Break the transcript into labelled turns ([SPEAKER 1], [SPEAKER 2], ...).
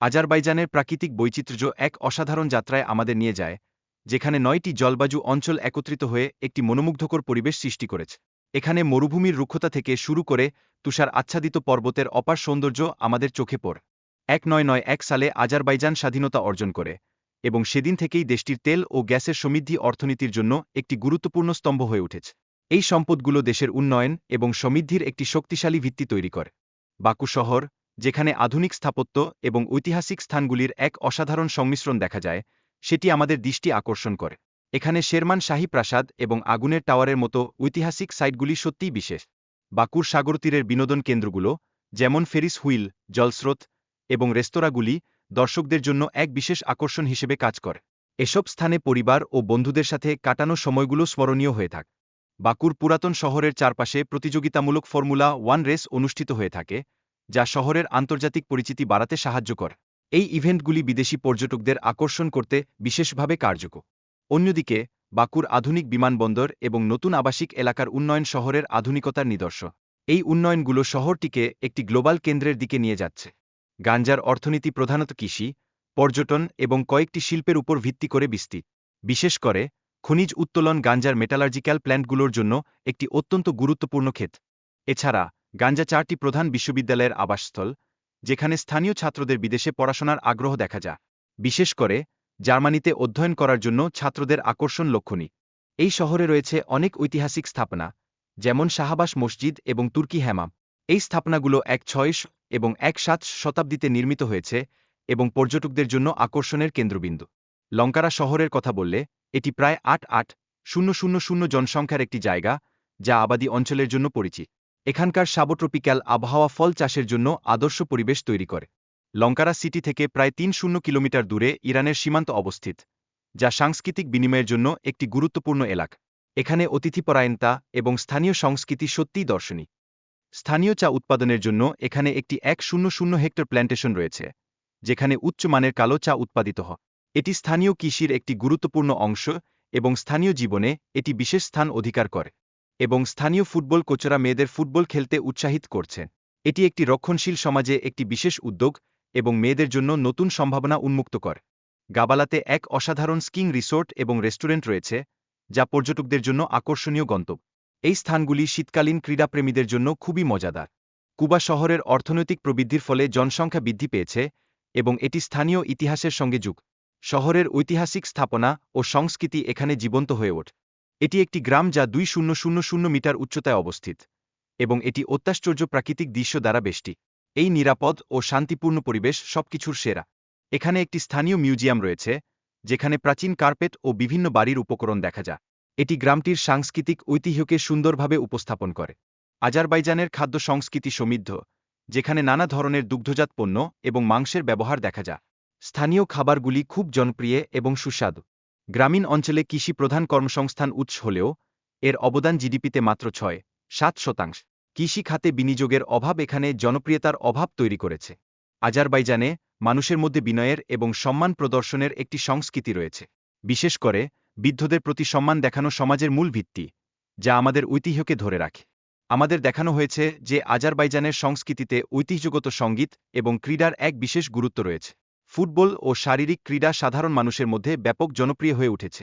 [SPEAKER 1] আজারবাইজানের প্রাকৃতিক বৈচিত্র্য এক অসাধারণ যাত্রায় আমাদের নিয়ে যায়, যেখানে নয়টি জলবায়ু অঞ্চল একত্রিত হয়ে একটি মনোমুগ্ধকর পরিবেশ সৃষ্টি করেছে। এখানে মরুভূমির রুক্ষতা থেকে শুরু করে তুষার আচ্ছাদিত পর্বতের অপার সৌন্দর্য আমাদের চোখে পড়। এক নয় নয় এক সালে আজারবাইজান স্বাধীনতা অর্জন করে এবং সেদিন থেকেই দেশটির তেল ও গ্যাসের সমৃদ্ধি অর্থনীতির জন্য একটি গুরুত্বপূর্ণ স্তম্ভ হয়ে উঠেছে। এই সম্পদগুলো দেশের উন্নয়ন এবং সমৃদ্ধির একটি শক্তিশালী ভিত্তি তৈরি করে। বাকু শহর যেখানে আধুনিক স্থাপত্য এবং ঐতিহাসিক স্থানগুলির এক অসাধারণ সংমিশ্রণ দেখা যায়, সেটি আমাদের দৃষ্টি আকর্ষণ করে। এখানে শেরমান শাহী প্রাসাদ এবং আগুনের টাওয়ারের মতো ঐতিহাসিক সাইটগুলি সত্যিই বিশেষ। বাকুর সাগরতীরের বিনোদন কেন্দ্রগুলো, যেমন ফেরিস হুইল, জলস্রোত এবং রেস্তোরাঁগুলি, দর্শকদের জন্য এক বিশেষ আকর্ষণ হিসেবে কাজ করে। এসব স্থানে পরিবার ও বন্ধুদের সাথে কাটানো সময়গুলো স্মরণীয় হয়ে থাকে। বাকুর পুরাতন শহরের চারপাশে প্রতিযোগিতামূলক ফর্মুলা ওয়ান রেস অনুষ্ঠিত হয়ে থাকে যা শহরের আন্তর্জাতিক পরিচিতি বাড়াতে সাহায্য করে। এই ইভেন্টগুলি বিদেশি পর্যটকদের আকর্ষণ করতে বিশেষভাবে কার্যকর। অন্যদিকে, বাকুর আধুনিক বিমানবন্দর এবং নতুন আবাসিক এলাকার উন্নয়ন শহরের আধুনিকতার নিদর্শন। এই উন্নয়নগুলো শহরটিকে একটি গ্লোবাল কেন্দ্রের দিকে নিয়ে যাচ্ছে। গাঞ্জার অর্থনীতি প্রধানত কৃষি, পর্যটন এবং কয়েকটি শিল্পের উপর ভিত্তি করে বিস্তৃত। বিশেষ করে, খনিজ উত্তোলন গাঞ্জার মেটালার্জিক্যাল প্ল্যান্টগুলোর জন্য একটি অত্যন্ত গুরুত্বপূর্ণ ক্ষেত এছাড়া গাঞ্জা চারটি প্রধান বিশ্ববিদ্যালয়ের আবাসস্থল, যেখানে স্থানীয় ছাত্রদের বিদেশে পড়াশোনার আগ্রহ দেখা যায়। বিশেষ করে, জার্মানিতে অধ্যয়ন করার জন্য ছাত্রদের আকর্ষণ লক্ষণী এই শহরে রয়েছে অনেক ঐতিহাসিক স্থাপনা, যেমন শাহাবাস মসজিদ এবং তুর্কি হ্যামাম এই স্থাপনাগুলো এক ছয়শো এবং এক সাত শতাব্দীতে নির্মিত হয়েছে এবং পর্যটকদের জন্য আকর্ষণের কেন্দ্রবিন্দু। লঙ্কারা শহরের কথা বললে, এটি প্রায় আট আট শূন্য শূন্য শূন্য জনসংখ্যার একটি জায়গা, যা আবাদী অঞ্চলের জন্য পরিচিত। এখানকার সাবট্রপিক্যাল আবহাওয়া ফল চাষের জন্য আদর্শ পরিবেশ তৈরি করে। লঙ্কারা সিটি থেকে প্রায় তিন শূন্য কিলোমিটার দূরে ইরানের সীমান্ত অবস্থিত, যা সাংস্কৃতিক বিনিময়ের জন্য একটি গুরুত্বপূর্ণ এলাকা। এখানে অতিথিপরায়ণতা এবং স্থানীয় সংস্কৃতি সত্যিই দর্শনী স্থানীয় চা উৎপাদনের জন্য এখানে একটি এক শূন্য শূন্য হেক্টর প্ল্যান্টেশন রয়েছে, যেখানে উচ্চমানের কালো চা উৎপাদিত হয়। এটি স্থানীয় কৃষির একটি গুরুত্বপূর্ণ অংশ এবং স্থানীয় জীবনে এটি বিশেষ স্থান অধিকার করে। এবং স্থানীয় ফুটবল কোচরা মেয়েদের ফুটবল খেলতে উৎসাহিত করছে। এটি একটি রক্ষণশীল সমাজে একটি বিশেষ উদ্যোগ এবং মেয়েদের জন্য নতুন সম্ভাবনা উন্মুক্ত করে। গাবালাতে এক অসাধারণ স্কিং রিসোর্ট এবং রেস্টুরেন্ট রয়েছে, যা পর্যটকদের জন্য আকর্ষণীয় গন্তব্য। এই স্থানগুলি শীতকালীন ক্রীড়াপ্রেমীদের জন্য খুবই মজাদার। কুবা শহরের অর্থনৈতিক প্রবৃদ্ধির ফলে জনসংখ্যা বৃদ্ধি পেয়েছে এবং এটি স্থানীয় ইতিহাসের সঙ্গে যুগ শহরের ঐতিহাসিক স্থাপনা ও সংস্কৃতি এখানে জীবন্ত হয়ে ওঠে। এটি একটি গ্রাম যা দুই শূন্য শূন্য শূন্য মিটার উচ্চতায় অবস্থিত, এবং এটি অত্যাশ্চর্য প্রাকৃতিক দৃশ্য দ্বারা বেষ্টি। এই নিরাপদ ও শান্তিপূর্ণ পরিবেশ সবকিছুর সেরা। এখানে একটি স্থানীয় মিউজিয়াম রয়েছে, যেখানে প্রাচীন কার্পেট ও বিভিন্ন বাড়ির উপকরণ দেখা যায়। এটি গ্রামটির সাংস্কৃতিক ঐতিহ্যকে সুন্দরভাবে উপস্থাপন করে। আজারবাইজানের খাদ্য সংস্কৃতি সমৃদ্ধ, যেখানে নানা ধরনের দুগ্ধজাত পণ্য এবং মাংসের ব্যবহার দেখা যায়। স্থানীয় খাবারগুলি খুব জনপ্রিয় এবং সুস্বাদু। গ্রামীণ অঞ্চলে কৃষি প্রধান কর্মসংস্থান উৎস হলেও এর অবদান জিডিপিতে মাত্র ছয়, সাত শতাংশ। কৃষি খাতে বিনিয়োগের অভাব এখানে জনপ্রিয়তার অভাব তৈরি করেছে। আজারবাইজানে মানুষের মধ্যে বিনয়ের এবং সম্মান প্রদর্শনের একটি সংস্কৃতি রয়েছে। বিশেষ করে, বৃদ্ধদের প্রতি সম্মান দেখানো সমাজের মূল ভিত্তি, যা আমাদের ঐতিহ্যকে ধরে রাখে। আমাদের দেখানো হয়েছে যে আজারবাইজানের সংস্কৃতিতে ঐতিহ্যগত সংগীত এবং ক্রীড়ার এক বিশেষ গুরুত্ব রয়েছে। ফুটবল ও শারীরিক ক্রীড়া সাধারণ মানুষের মধ্যে ব্যাপক জনপ্রিয় হয়ে উঠেছে।